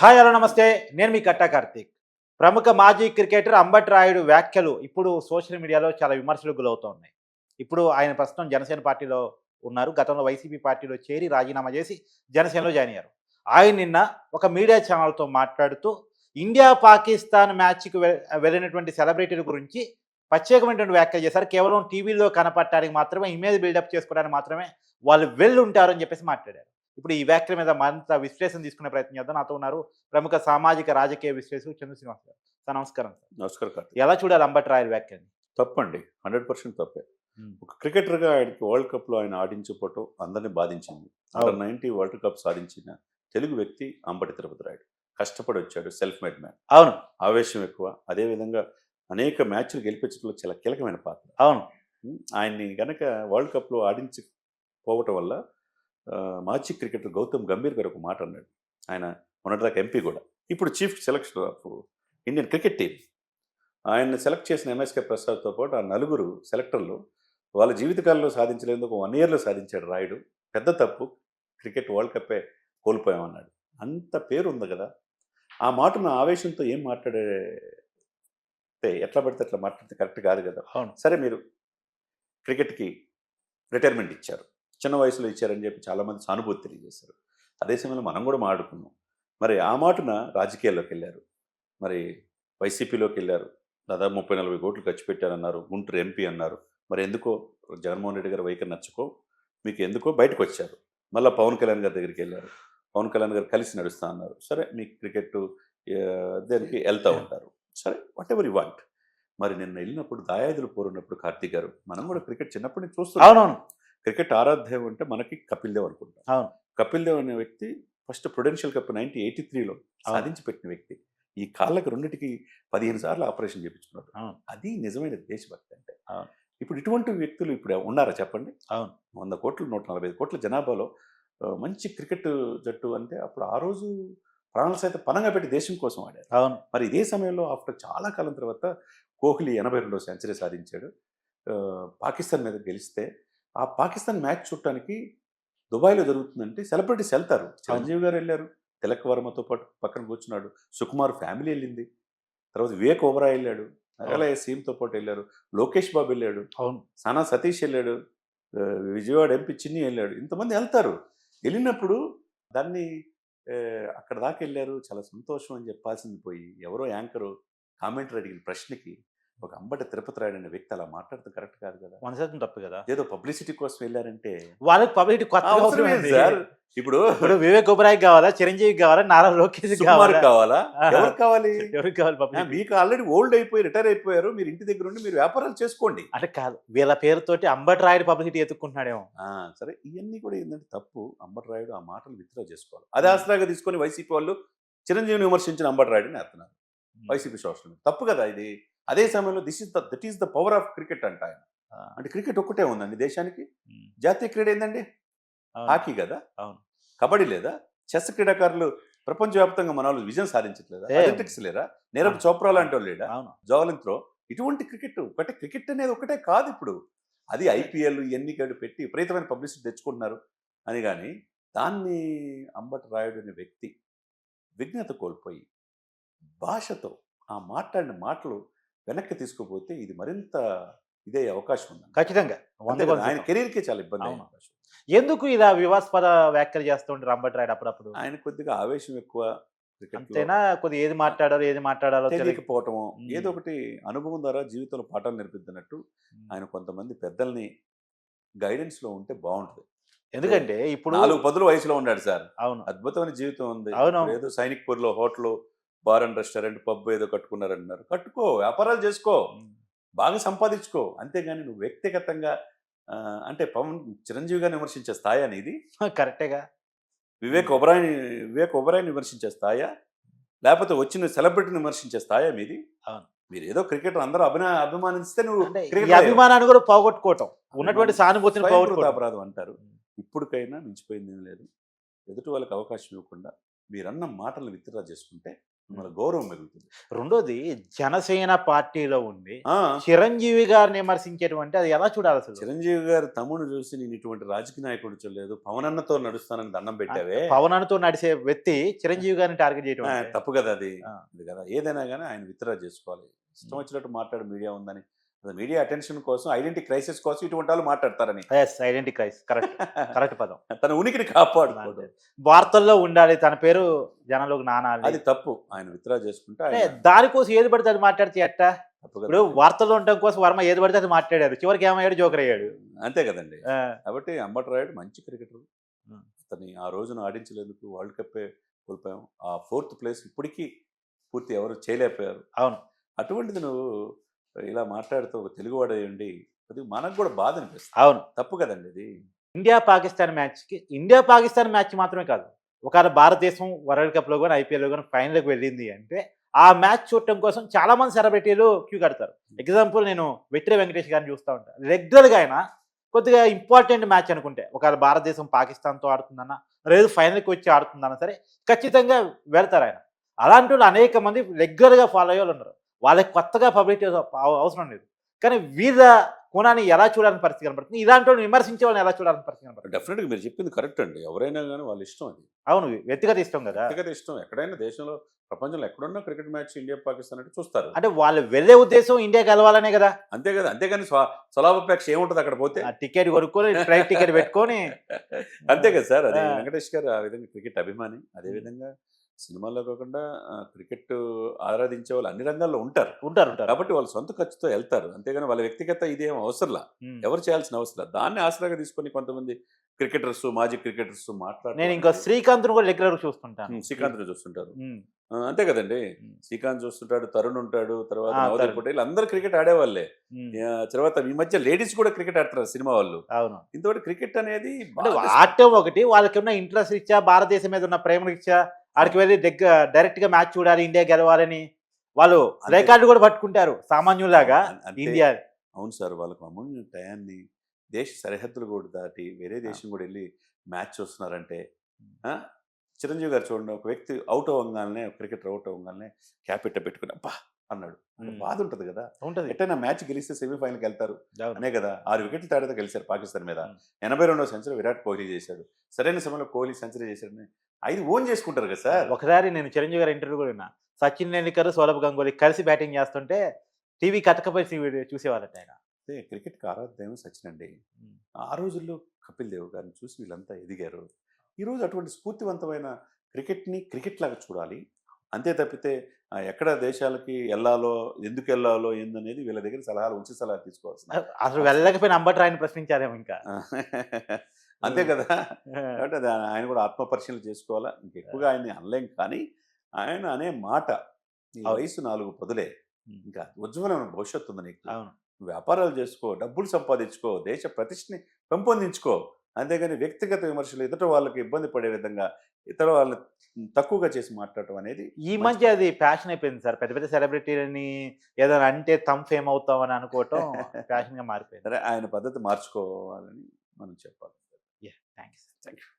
Hi hello నమస్తే. నేను మీ కట్టా కార్తీక్. ప్రముఖ మాజీ క్రికెటర్ అంబట్ రాయుడు వ్యాఖ్యలు ఇప్పుడు సోషల్ మీడియాలో చాలా విమర్శలు గురవుతున్నాయి ఇప్పుడు ఆయన ప్రస్తుతం జనసేన పార్టీలో ఉన్నారు. గతంలో వైసీపీ పార్టీలో చేరి రాజీనామా చేసి జనసేనలో జాయిన్ అయ్యారు. ఆయన నిన్న ఒక మీడియా ఛానల్తో మాట్లాడుతూ ఇండియా పాకిస్తాన్ మ్యాచ్కి వెళ్ళినటువంటి సెలబ్రిటీల గురించి ప్రత్యేకమైనటువంటి వ్యాఖ్యలు చేశారు. కేవలం టీవీలో కనపడటానికి మాత్రమే ఇమేజ్ బిల్డప్ చేసుకోవడానికి మాత్రమే వాళ్ళు వెళ్ళుంటారు అని చెప్పేసి మాట్లాడారు. ఇప్పుడు ఈ వ్యాఖ్యల మీద మరింత విశ్లేషణ తీసుకునే ప్రయత్నం చేద్దాం. నాతో ఉన్నారు ప్రముఖ సామాజిక రాజకీయ విశ్లేషకులు చంద్ర శ్రీనివాస్ గారు. సార్ నమస్కారం సార్. నమస్కారం ఎలా చూడాలి అంబట్ రాయల్ వ్యాఖ్యని తప్పండి. హండ్రెడ్ పర్సెంట్ తప్పే. ఒక క్రికెటర్గా ఆయనకి వరల్డ్ కప్లో ఆయన ఆడించకపోవటం అందరినీ బాధించింది. అండర్ అవును. నైన్టీ వరల్డ్ కప్ సాధించిన తెలుగు వ్యక్తి అంబటి తిరుపతి రాయుడు. కష్టపడి వచ్చాడు సెల్ఫ్ మేడ్ మ్యాన్. అవును. ఆవేశం ఎక్కువ. అదేవిధంగా అనేక మ్యాచ్లు గెలిపించడంలో చాలా కీలకమైన పాత్ర. అవును. ఆయన్ని గనక వరల్డ్ కప్లో ఆడించకపోవటం వల్ల మాజీ క్రికెటర్ గౌతమ్ గంభీర్ గారు ఒక మాట అన్నాడు. ఆయన మొన్నటిదాకా ఎంపీ కూడా. ఇప్పుడు chief selection of Indian cricket team ఆయన్ని సెలెక్ట్ చేసిన ఎంఎస్కే ప్రసాద్తో పాటు ఆ నలుగురు సెలెక్టర్లు వాళ్ళ జీవితకాలంలో సాధించలేదు ఒక వన్ ఇయర్లో సాధించాడు రాయుడు. పెద్ద తప్పు. క్రికెట్ వరల్డ్ కప్పే కోల్పోయామన్నాడు. అంత పేరు ఉంది కదా. ఆ మాటను ఆవేశంతో ఏం మాట్లాడే ఎట్లా పడితే అట్లా మాట్లాడితే కరెక్ట్ కాదు కదా. అవును. సరే మీరు క్రికెట్కి రిటైర్మెంట్ ఇచ్చారు. చిన్న వయసులో ఇచ్చారని చెప్పి చాలామంది సానుభూతి తెలియజేశారు. అదే సమయంలో మనం కూడా మాట్లాడుకున్నాం మరి ఆ మాటన రాజకీయాల్లోకి వెళ్ళారు. మరి వైసీపీలోకి వెళ్ళారు. దాదాపు ముప్పై నలభై కోట్లు ఖర్చు పెట్టారన్నారు. గుంటూరు ఎంపీ అన్నారు. మరి ఎందుకో జగన్మోహన్ రెడ్డి గారు వైఖరి నచ్చుకో మీకు ఎందుకో బయటకు వచ్చారు మళ్ళీ పవన్ కళ్యాణ్ గారి దగ్గరికి వెళ్ళారు. పవన్ కళ్యాణ్ గారు కలిసి నడుస్తా అన్నారు. సరే మీ క్రికెట్ దానికి వెళ్తూ ఉంటారు. సరే వాట్ ఎవర్ యు వాంట్ మరి నిన్న వెళ్ళినప్పుడు దాయాదులు పోరున్నప్పుడు కార్తీక్ గారు మనం కూడా క్రికెట్ చిన్నప్పటి నుంచి చూస్తున్నాం. అవునవును. క్రికెట్ ఆరాధ్యం అంటే మనకి కపిల్ దేవ్ అనుకుంటాం. అవును. కపిల్ దేవ్ అనే వ్యక్తి first prudential cup nineteen eighty త్రీలో సాధించి పెట్టిన వ్యక్తి. ఈ కాళ్ళకి రెండింటికి పదిహేను సార్లు ఆపరేషన్ చేయించుకున్నాడు అవును. అది నిజమైన దేశభక్తి అంటే. ఇప్పుడు ఇటువంటి వ్యక్తులు ఇప్పుడు ఉన్నారా చెప్పండి? అవును. వంద కోట్లు నూట నలభై ఐదు కోట్ల జనాభాలో మంచి క్రికెట్ జట్టు అంటే అప్పుడు ఆ రోజు ప్రాణాలు సైతం పనంగా పెట్టి దేశం కోసం ఆడారు. అవును. మరి ఇదే సమయంలో ఆఫ్టర్ చాలా కాలం తర్వాత కోహ్లీ ఎనభై రెండో సెంచరీ సాధించాడు. పాకిస్తాన్ మీద గెలిస్తే ఆ పాకిస్తాన్ మ్యాచ్ చూడటానికి దుబాయ్లో జరుగుతుందంటే సెలబ్రిటీస్ వెళ్తారు. చిరంజీవి గారు వెళ్ళారు తిలక్ వర్మతో పాటు పక్కన కూర్చున్నాడు సుకుమార్ ఫ్యామిలీ వెళ్ళింది తర్వాత వివేక్ ఓబరా వెళ్ళాడు మేఘాలయ సీమ్తో పాటు వెళ్ళారు లోకేష్ బాబు వెళ్ళాడు అవును. సానా సతీష్ వెళ్ళాడు విజయవాడ ఎంపీ చిన్ని వెళ్ళాడు ఇంతమంది వెళ్తారు. వెళ్ళినప్పుడు దాన్ని అక్కడ దాకా వెళ్ళారు చాలా సంతోషం అని చెప్పాల్సింది పోయి ఎవరో యాంకరు కామెంటర్ అడిగిన ప్రశ్నకి ఒక అంబటి తిరుపతి రాయుడు అనే వ్యక్తి అలా మాట్లాడితే కరెక్ట్ కాదు కదా? మనసు తప్పు కదా? ఏదో పబ్లిసిటీ కోసం వెళ్ళారంటే. వాళ్ళకి పబ్లిసిటీ కొత్త అవసరం ఏంటి? సార్? ఇప్పుడు ఇప్పుడు వివేక్ ఒబరాయ్ కావాలా? చిరంజీవి కావాలా? నారా లోకేష్ కావాలా? కావాలా. ఎవరు కావాలి? ఎవరికి కావాలి మీకు ఆల్రెడీ ఓల్డ్ అయిపోయి రిటైర్ అయిపోయారు. మీరు ఇంటి దగ్గర ఉండి మీరు వ్యాపారాలు చేసుకోండి. అంటే కాదు వీళ్ళ పేరుతోటి అంబట్ రాయుడు పబ్లిసిటీ ఎత్తుకుంటున్నాడేమో సరే ఇవన్నీ కూడా ఏంటంటే తప్పు. అంబటి రాయుడు ఆ మాటలు విత్డ్రా చేసుకోవాలి. అదే ఆసరాగా తీసుకొని వైసీపీ వాళ్ళు చిరంజీవిని విమర్శించిన అంబటి రాయుడిని వేస్తున్నారు. వైసీపీ సోషల్ తప్పు కదా ఇది? అదే సమయంలో this is the that is the power of cricket అంట ఆయన. అంటే క్రికెట్ ఒక్కటే ఉందండి దేశానికి. జాతీయ క్రీడ ఏందండి. హాకీ కదా? అవును. కబడ్డీ లేదా? చెస్ క్రీడాకారులు ప్రపంచవ్యాప్తంగా మన వాళ్ళు విజయం సాధించట్లేదా. అథ్లెటిక్స్ లేరా? నీరజ్ ఆ. చోప్రా లాంటి వాళ్ళు లేడా జావలిన్ త్రో? ఇటువంటి క్రికెట్ ఒకటే క్రికెట్ అనేది ఒకటే కాదు ఇప్పుడు. అది ఐపీఎల్ ఇవన్నీ కాదు పెట్టి విపరీతమైన పబ్లిసిటీ తెచ్చుకుంటున్నారు అని కానీ దాన్ని అంబటి రాయుడు అనే వ్యక్తి విజ్ఞత కోల్పోయి భాషతో ఆ మాట్లాడిన మాటలు వెనక్కి తీసుకుపోతే ఇది మరింత ఇదే అవకాశం ఉంది ఖచ్చితంగా. ఆయన. కెరీర్కే చాలా ఇబ్బంది. అవకాశం. ఎందుకు ఇలా వివాస్పద వ్యాఖ్యలు చేస్తుంటారు అంబట్ రాయుడు అప్పుడప్పుడు? ఆయన కొద్దిగా ఆవేశం ఎక్కువ అంతేనా? కొద్దిగా ఏది మాట్లాడాలో ఏది మాట్లాడాలో తెలియక తెలియకపోవటము ఉమ్. ఏదో ఒకటి అనుభవం ద్వారా జీవితంలో పాఠాలు నేర్పిద్దినట్టు ఆయన కొంతమంది పెద్దల్ని గైడెన్స్లో ఉంటే బాగుంటుంది. ఎందుకంటే ఇప్పుడు నాలుగు పదుల వయసులో ఉన్నాడు సార్. అవును. అద్భుతమైన జీవితం ఉంది. అవును. ఏదో సైనిక్ పూర్లో hotel bar and restaurant pub ఏదో కట్టుకున్నారన్నారు. కట్టుకో వ్యాపారాలు చేసుకో బాగా సంపాదించుకో. అంతేగాని నువ్వు వ్యక్తిగతంగా అంటే పవన్ చిరంజీవి గారిని విమర్శించే స్థాయి అనేది కరెక్టేగా. వివేక్ ఒబరాయిని వివేక్ ఒబరాయిని విమర్శించే స్థాయా? లేకపోతే వచ్చిన సెలబ్రిటీని విమర్శించే స్థాయా మీది. మీరు ఏదో క్రికెటర్ అందరూ అభినా అభిమానిస్తే నువ్వు. అభిమానాన్ని కూడా పోగొట్టుకోవటం. ఉన్నటువంటి సానుభూతిని స్వయంకృత పోగొట్టుకోవటం. అపరాధం అంటారు. ఇప్పటికైనా మించిపోయింది లేదు. ఎదుటి వాళ్ళకి అవకాశం ఇవ్వకుండా మీరన్న మాటలు విత్డ్రా చేసుకుంటే మన గౌరవం మిగులుతుంది రెండోది జనసేన పార్టీలో ఉండి చిరంజీవి గారిని విమర్శించేటువంటి అది ఎలా చూడాలి అసలు? చిరంజీవి గారు తమ్ముడు చూసి నేను ఇటువంటి రాజకీయ నాయకుడు చూడలేదు పవన్ అన్నతో నడుస్తానని దండం పెట్టావే పవనానితో నడిచే వ్యక్తి చిరంజీవి గారిని టార్గెట్ చేయడం. తప్పు కదా అది. కదా. ఏదైనా కానీ ఆయన విత్డ్రా చేసుకోవాలి. ఇష్టం వచ్చినట్టు మాట్లాడు మీడియా ఉందని. మీడియా అటెన్షన్ కోసం ఐడెంటిటీ క్రైసిస్ కోసం ఇటువంటి వాళ్ళు మాట్లాడతారని. Yes identity crisis correct. Correct పదం. తన ఉనికిని కాపాడుకోవడం. వార్తల్లో ఉండాలి. తన పేరు జనంలోకి నానాలి. అది తప్పు. ఆయన విత్డ్రా చేసుకుంటే దానికోసం ఏది పడితే అది మాట్లాడితే ఎట్ట? ఇప్పుడు కదా. వార్తల్లో ఉండడం కోసం వర్మ ఏది పడితే అది మాట్లాడారు. చివరికి ఏమయ్యాడు? జోకర్ అయ్యాడు. అంతే కదండి. కాబట్టి అంబట్ రాయుడు మంచి క్రికెటర్. ఉం. అతన్ని ఆ రోజున ఆడించలేందుకు వరల్డ్ కప్పే కోల్పోయాం. ఆ ఫోర్త్ ప్లేస్ ఇప్పటికీ పూర్తి ఎవరు చేయలేకపోయారు. అవును. అటువంటిది నువ్వు ఇలా మాట్లాడుతూ ఒక తెలుగువాడు ఉండి అది మనకు కూడా బాధ అనిపిస్తుంది. అవును. తప్పు కదండి ఇది. ఇండియా పాకిస్తాన్ మ్యాచ్కి ఇండియా పాకిస్తాన్ మ్యాచ్ మాత్రమే కాదు. ఒకవేళ భారతదేశం వరల్డ్ కప్లో కానీ ఐపీఎల్లో కానీ ఫైనల్కి వెళ్ళింది అంటే ఆ మ్యాచ్ చూడటం కోసం చాలా మంది సెలబ్రిటీలు క్యూ కడతారు. ఎగ్జాంపుల్ నేను వెట్రి వెంకటేష్ గారిని చూస్తూ ఉంటాను రెగ్యులర్గా ఆయన కొద్దిగా ఇంపార్టెంట్ మ్యాచ్ అనుకుంటే ఒకవేళ భారతదేశం పాకిస్తాన్తో ఆడుతుందన్నా లేదు ఫైనల్కి వచ్చి ఆడుతుందన్నా సరే ఖచ్చితంగా వెళ్తారు ఆయన. అలాంటి వాళ్ళు అనేక మంది రెగ్యులర్గా ఫాలో అయ్యే ఉన్నారు. వాళ్ళకి కొత్తగా పబ్లిసిటీ అవసరం లేదు. కానీ వీళ్ళ కోణాన్ని ఎలా చూడాలని పరిస్థితి కనపడుతుంది ఇలాంటి వాళ్ళని విమర్శించే వాళ్ళని ఎలా చూడాలని పరిస్థితి కనపడుతుంది డెఫినెట్గా మీరు చెప్పింది కరెక్ట్ అండి. ఎవరైనా కానీ వాళ్ళ ఇష్టం అది. అవును వ్యక్తిగత ఇష్టం కదా. వ్యక్తిగత ఇష్టం. ఎక్కడైనా దేశంలో ప్రపంచంలో ఎక్కడున్నా క్రికెట్ మ్యాచ్ ఇండియా పాకిస్తాన్ అంటే చూస్తారు. అంటే వాళ్ళు వెళ్ళే ఉద్దేశం ఇండియా గెలవాలనే కదా. అంతే కదా. అంతేగాని స్వ- స్వలాభాపేక్ష ఏముంటుంది అక్కడ పోతే? ఆ టికెట్ కొనుక్కొని ఫ్లైట్ టికెట్ పెట్టుకొని. అంతే కదా సార్. అదే. వెంకటేష్ గారు ఆ విధంగా క్రికెట్ అభిమాని. అదే విధంగా సినిమాల్లో కాకుండా క్రికెట్ ఆరాధించే వాళ్ళు అన్ని రంగాల్లో ఉంటారు. ఉంటారు ఉంటారు. కాబట్టి వాళ్ళు సొంత ఖర్చుతో వెళ్తారు. అంతేగాని వాళ్ళ వ్యక్తిగత ఇదేం అవసరంలా. ఎవరు చేయాల్సిన అవసరం. దాన్ని ఆసరాగా తీసుకొని కొంతమంది క్రికెటర్స్ మాజీ క్రికెటర్స్ మాట్లాడు నేను ఇంకో శ్రీకాంత్ను కూడా రెగ్యులర్ చూస్తుంటాను. శ్రీకాంత్ చూస్తుంటారు. అంతే కదండి. శ్రీకాంత్ చూస్తుంటాడు తరుణ్ ఉంటాడు తర్వాత నవదీప్. పటేల్ అందరూ క్రికెట్ ఆడేవాళ్ళే. తర్వాత ఈ మధ్య లేడీస్ కూడా క్రికెట్ ఆడుతున్నారు సినిమా వాళ్ళు. అవును. ఇంతవరకు క్రికెట్ అనేది ఆడటం ఒకటి వాళ్ళకి ఉన్న ఇంట్రెస్ట్ ఇచ్చా భారతదేశం మీద ఉన్న ప్రేమ ఇచ్చా ఆడికి వెళ్ళి దగ్గర డైరెక్ట్గా మ్యాచ్ చూడాలి ఇండియా గెలవాలని వాళ్ళు. రికార్డు కూడా పట్టుకుంటారు సామాన్యులాగా. ఇండియా. అవును సార్ వాళ్ళకు అమూల్య టయాన్ని దేశ సరిహద్దులు కూడా దాటి వేరే దేశం కూడా వెళ్ళి మ్యాచ్ చూస్తున్నారంటే చిరంజీవి గారు చూడండి ఒక వ్యక్తి అవుట్ అవ్వగానే క్రికెటర్ అవుట్ అవ్వగానే క్యాప్ ఇట్ట పెట్టుకుని అబ్బా! అన్నాడు. బాధ ఉంటుంది కదా. ఉంటది. ఎట్టైనా మ్యాచ్ గెలిస్తే సెమీఫైనల్కి వెళ్తారు. అనే కదా. ఆరు వికెట్ల తేడాతో గెలిచారు పాకిస్తాన్ మీద. ఎనభై రెండవ సెంచరీ విరాట్ కోహ్లీ చేశాడు. సరైన సమయంలో కోహ్లీ సెంచరీ చేశాడని ఐదు ఓన్ చేసుకుంటారు కదా సార్. ఒకసారి నేను చిరంజీవి గారి ఇంటర్వ్యూ కూడా విన్నా. సచిన్ టెండూల్కర్ సౌరభ్ గంగూలీ కలిసి బ్యాటింగ్ చేస్తుంటే టీవీ కట్టకపోయి చూసేవాళ్ళట ఆయన. అదే క్రికెట్కి ఆరాధ్యం సచిన్ అండి. ఆ రోజుల్లో కపిల్ దేవ్ గారిని చూసి వీళ్ళంతా ఎదిగారు. ఈరోజు అటువంటి స్ఫూర్తివంతమైన క్రికెట్ని క్రికెట్ లాగా చూడాలి. అంతే తప్పితే ఆ, ఎక్కడ దేశాలకి వెళ్ళాలో ఎందుకు వెళ్ళాలో ఏందనేది వీళ్ళ దగ్గర సలహాలు ఉంచి సలహా తీసుకోవాల్సిన అసలు వెళ్ళకపోయిన అంబటి రాయని ప్రశ్నించారేమో ఇంకా. అంతే కదా? కాబట్టి ఆయన కూడా ఆత్మ పరిశీలన చేసుకోవాలా ఇంకెక్కువగా ఆయన్ని అనలేం కానీ ఆయన అనే మాట అవును. వయసు నాలుగు పొదలే. ఇంకా ఉజ్వలమైన భవిష్యత్తు ఉంది నీకు. అవును. వ్యాపారాలు చేసుకో డబ్బులు సంపాదించుకో దేశ ప్రతిష్టని పెంపొందించుకో. అంతేగాని వ్యక్తిగత విమర్శలు ఎదుట వాళ్ళకి ఇబ్బంది పడే విధంగా ఇతర వాళ్ళని తక్కువగా చేసి మాట్లాడటం అనేది ఈ మధ్య అది ప్యాషన్ అయిపోయింది సార్. పెద్ద పెద్ద సెలబ్రిటీలని ఏదైనా అంటే తమ్ ఫేమ్ అవుతాం అని అనుకోవటం ప్యాషన్గా మారిపోయింది. సరే ఆయన పద్ధతి మార్చుకోవాలని మనం చెప్పాలి. Thanks thank you